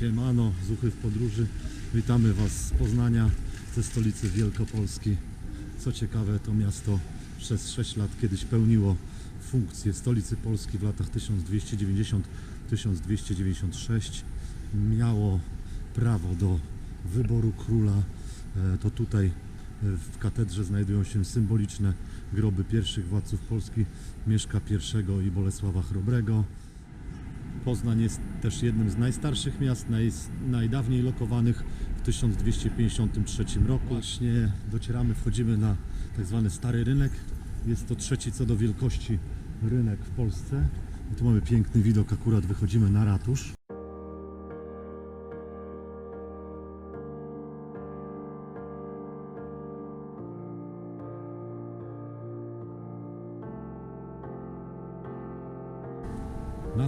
Siemano, Zuchy w podróży. Witamy Was z Poznania, ze stolicy Wielkopolski. Co ciekawe, to miasto przez 6 lat kiedyś pełniło funkcję stolicy Polski w latach 1290-1296. Miało prawo do wyboru króla. E, To tutaj e, w katedrze znajdują się symboliczne groby pierwszych władców Polski, Mieszka I i Bolesława Chrobrego. Poznań jest też jednym z najstarszych miast, naj, najdawniej lokowanych w 1253 roku. Właśnie docieramy, wchodzimy na tak zwany Stary Rynek. Jest to trzeci co do wielkości rynek w Polsce. I tu mamy piękny widok, akurat wychodzimy na ratusz.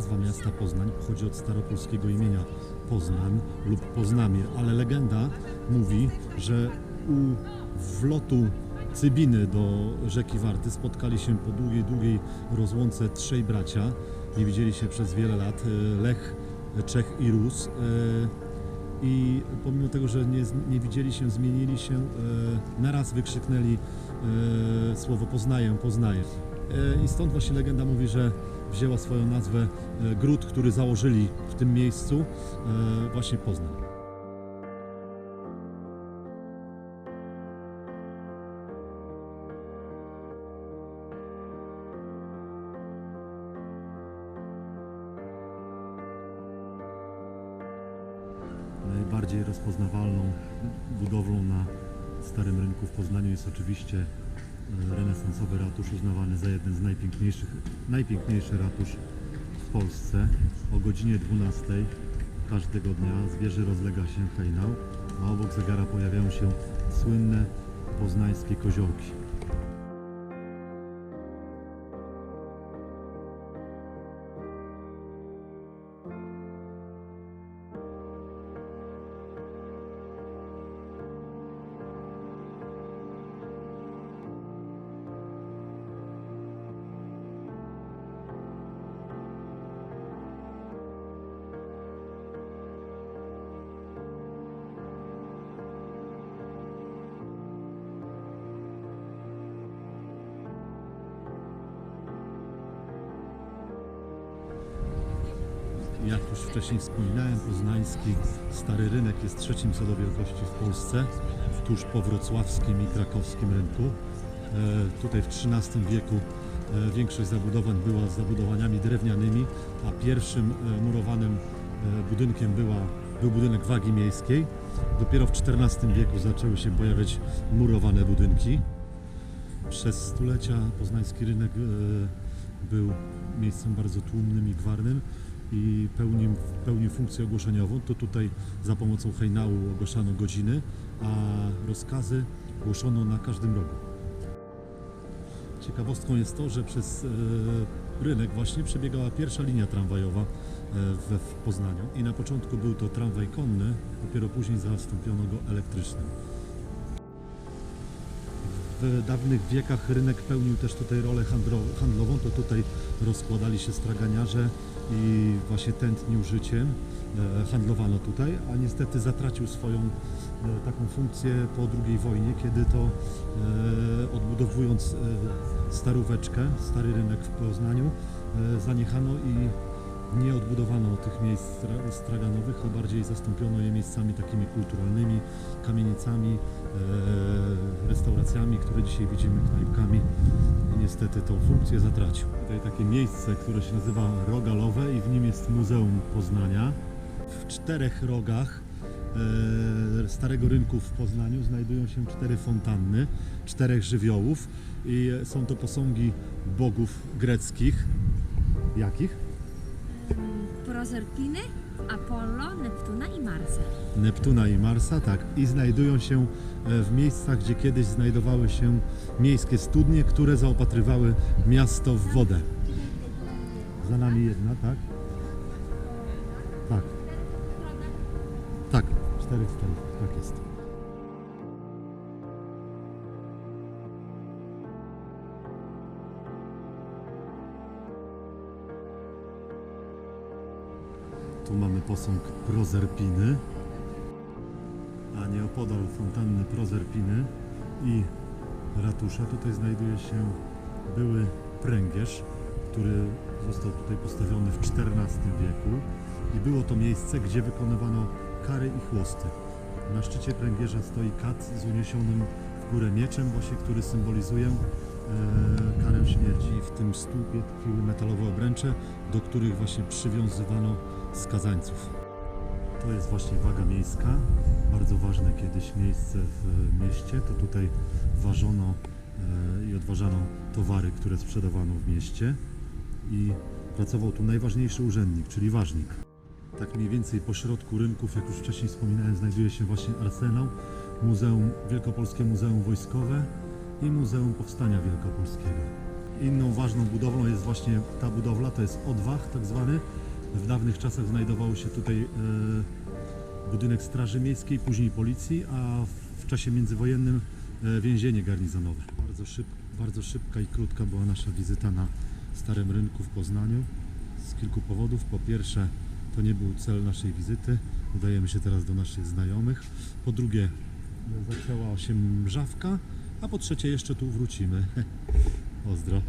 Nazwa miasta Poznań pochodzi od staropolskiego imienia Poznań lub Poznamie, ale legenda mówi, że u wlotu Cybiny do rzeki Warty spotkali się po długiej, długiej rozłące trzej bracia. Nie widzieli się przez wiele lat. e, Lech, Czech i Rus. E, I pomimo tego, że nie, nie widzieli się, zmienili się, e, naraz wykrzyknęli słowo poznaję, poznaję. E, I stąd właśnie legenda mówi, że wzięła swoją nazwę e, gród, który założyli w tym miejscu, e, właśnie Poznań. Najbardziej rozpoznawalną budowlą na Starym Rynku w Poznaniu jest oczywiście e, renesansowy ratusz, uznawany za jeden z najpiękniejszych, najpiękniejszy ratusz w Polsce. O godzinie 12 każdego dnia z wieży rozlega się hejnał, a obok zegara pojawiają się słynne poznańskie koziołki. Już wcześniej wspominałem, poznański Stary Rynek jest trzecim co do wielkości w Polsce, tuż po wrocławskim i krakowskim rynku. E, tutaj w XIII wieku e, większość zabudowań była zabudowaniami drewnianymi, a pierwszym e, murowanym budynkiem była, był budynek wagi miejskiej. Dopiero w XIV wieku zaczęły się pojawiać murowane budynki. Przez stulecia poznański rynek był miejscem bardzo tłumnym i gwarnym i pełnił, pełnił funkcję ogłoszeniową. To tutaj za pomocą hejnału ogłaszano godziny, a rozkazy głoszono na każdym rogu. Ciekawostką jest to, że przez e, rynek właśnie przebiegała pierwsza linia tramwajowa e, w Poznaniu i na początku był to tramwaj konny, dopiero później zastąpiono go elektrycznym. W dawnych wiekach rynek pełnił też tutaj rolę handlową, to tutaj rozkładali się straganiarze i właśnie tętnił życiem, e, handlowano tutaj, a niestety zatracił swoją e, taką funkcję po II wojnie, kiedy to e, odbudowując staróweczkę, stary rynek w Poznaniu, zaniechano i nie odbudowano tych miejsc stra- straganowych, a bardziej zastąpiono je miejscami takimi kulturalnymi, kamienicami, restauracjami, które dzisiaj widzimy knajpkami. I niestety tą funkcję zatracił. Tutaj takie miejsce, które się nazywa Rogalowe jest Muzeum Poznania. W czterech rogach e, Starego Rynku w Poznaniu znajdują się cztery fontanny, czterech żywiołów i są to posągi bogów greckich. Jakich? Prozerpiny, Apollo, Neptuna i Marsa. Neptuna i Marsa, tak. I znajdują się e, w miejscach, gdzie kiedyś znajdowały się miejskie studnie, które zaopatrywały miasto w wodę. Za nami jedna, tak? Tak. Tak, cztery, cztery, tak jest. Tu mamy posąg Prozerpiny, a nieopodal fontanny Prozerpiny i ratusza tutaj znajduje się były pręgierz, który został tutaj postawiony w XIV wieku. I było to miejsce, gdzie wykonywano kary i chłosty. Na szczycie pręgierza stoi kat z uniesionym w górę mieczem, właśnie, który symbolizuje e, karę śmierci. W tym stłupie tkwiły metalowe obręcze, do których właśnie przywiązywano skazańców. To jest właśnie waga miejska, bardzo ważne kiedyś miejsce w mieście. To tutaj ważono e, i odważano towary, które sprzedawano w mieście i pracował tu najważniejszy urzędnik, czyli ważnik. Tak mniej więcej po środku rynków, jak już wcześniej wspominałem, znajduje się właśnie Arsenał, Muzeum Wielkopolskie Muzeum Wojskowe i Muzeum Powstania Wielkopolskiego. Inną ważną budowlą jest właśnie ta budowla, to jest odwach tak zwany. W dawnych czasach znajdowało się tutaj e, budynek Straży Miejskiej, później policji, a w czasie międzywojennym e, więzienie garnizonowe. Bardzo, szyb, bardzo szybka i krótka była nasza wizyta na Starym Rynku w Poznaniu z kilku powodów. Po pierwsze, to nie był cel naszej wizyty, udajemy się teraz do naszych znajomych. Po drugie, zacięła się mrzawka, a po trzecie jeszcze tu wrócimy. Pozdro.